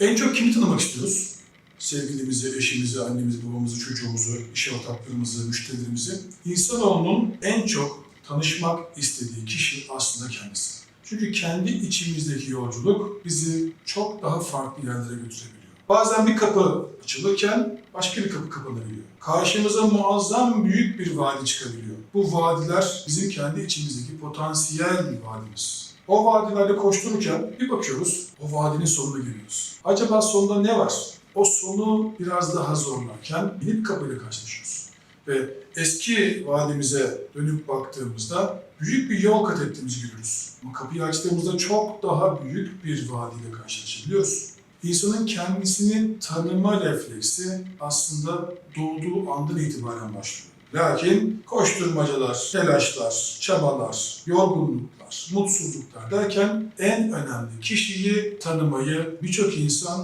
En çok kimi tanımak istiyoruz? Sevgilimizi, eşimizi, annemizi, babamızı, çocuğumuzu, iş ortaklarımızı, müşterilerimizi. İnsanoğlunun en çok tanışmak istediği kişi aslında kendisi. Çünkü kendi içimizdeki yolculuk bizi çok daha farklı yerlere götürebiliyor. Bazen bir kapı açılırken başka bir kapı kapanabiliyor. Karşımıza muazzam büyük bir vadi çıkabiliyor. Bu vadiler bizim kendi içimizdeki potansiyel vadimiz. O vadilerde koştururken bir bakıyoruz, o vadinin sonuna geliyoruz. Acaba sonunda ne var? O sonu biraz daha zorlarken bir kapıyla karşılaşıyoruz. Ve eski vadimize dönüp baktığımızda büyük bir yol kat ettiğimizi görürüz. Ama kapıyı açtığımızda çok daha büyük bir vadiyle karşılaşabiliyoruz. İnsanın kendisini tanıma refleksi aslında doğduğu andan itibaren başlıyor. Lakin koşturmacalar, telaşlar, çabalar, yorgunluklar, mutsuzluklar derken en önemli kişiyi tanımayı birçok insan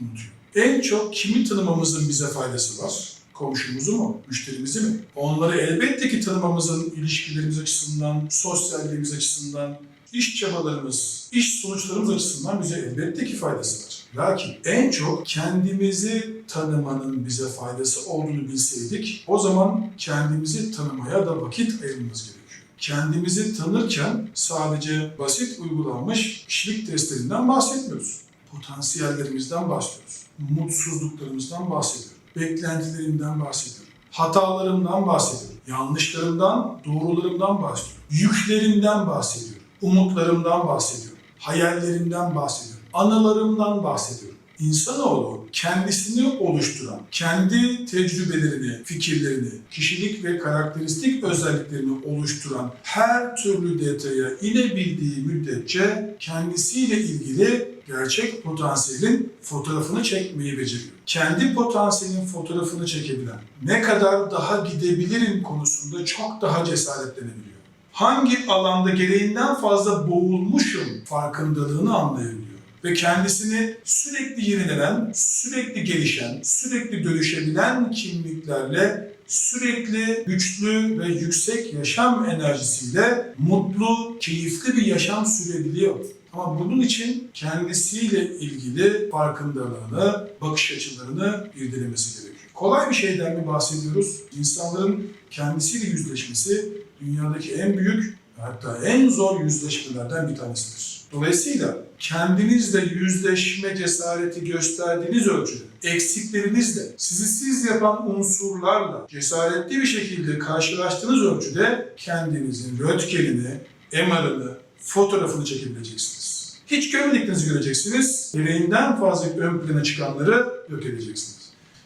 unutuyor. En çok kimi tanımamızın bize faydası var? Komşumuzu mu? Müşterimizi mi? Onları elbette ki tanımamızın ilişkilerimiz açısından, sosyalliğimiz açısından, iş çabalarımız, iş sonuçlarımız açısından bize elbette ki faydası var. Lakin en çok kendimizi tanımanın bize faydası olduğunu bilseydik, o zaman kendimizi tanımaya da vakit ayırmamız gerekiyor. Kendimizi tanırken sadece basit uygulanmış kişilik testlerinden bahsetmiyoruz. Potansiyellerimizden bahsediyoruz. Mutsuzluklarımızdan bahsediyoruz. Beklentilerimden bahsediyorum. Hatalarımdan bahsediyorum. Yanlışlarımdan, doğrularımdan bahsediyorum. Yüklerimden bahsediyorum. Umutlarımdan bahsediyorum. Hayallerimden bahsediyorum. Anılarımdan bahsediyorum. İnsanoğlu kendisini oluşturan, kendi tecrübelerini, fikirlerini, kişilik ve karakteristik özelliklerini oluşturan her türlü detaya inebildiği müddetçe kendisiyle ilgili gerçek potansiyelin fotoğrafını çekmeyi beceriyor. Kendi potansiyelin fotoğrafını çekebilen, ne kadar daha gidebilirim konusunda çok daha cesaretlenebiliyor. Hangi alanda gereğinden fazla boğulmuşum farkındalığını anlayabiliyor ve kendisini sürekli yenilenen, sürekli gelişen, sürekli dönüşebilen kimliklerle sürekli güçlü ve yüksek yaşam enerjisiyle mutlu, keyifli bir yaşam sürebiliyor. Ama bunun için kendisiyle ilgili farkındalığını, bakış açılarını irdelemesi gerekiyor. Kolay bir şeyden mi bahsediyoruz? İnsanların kendisiyle yüzleşmesi dünyadaki en büyük hatta en zor yüzleşmelerden bir tanesidir. Dolayısıyla kendinizle yüzleşme cesareti gösterdiğiniz ölçüde, eksiklerinizle, sizi siz yapan unsurlarla cesaretli bir şekilde karşılaştığınız ölçüde kendinizin röntgenini, MR'ını, fotoğrafını çekebileceksiniz. Hiç görmediklerinizi göreceksiniz. Gereğinden fazla ön plana çıkanları yok edeceksiniz.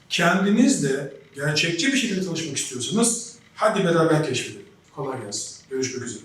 Kendinizle gerçekçi bir şekilde tanışmak istiyorsanız hadi beraber keşfedelim. Kolay gelsin. Görüşmek üzere.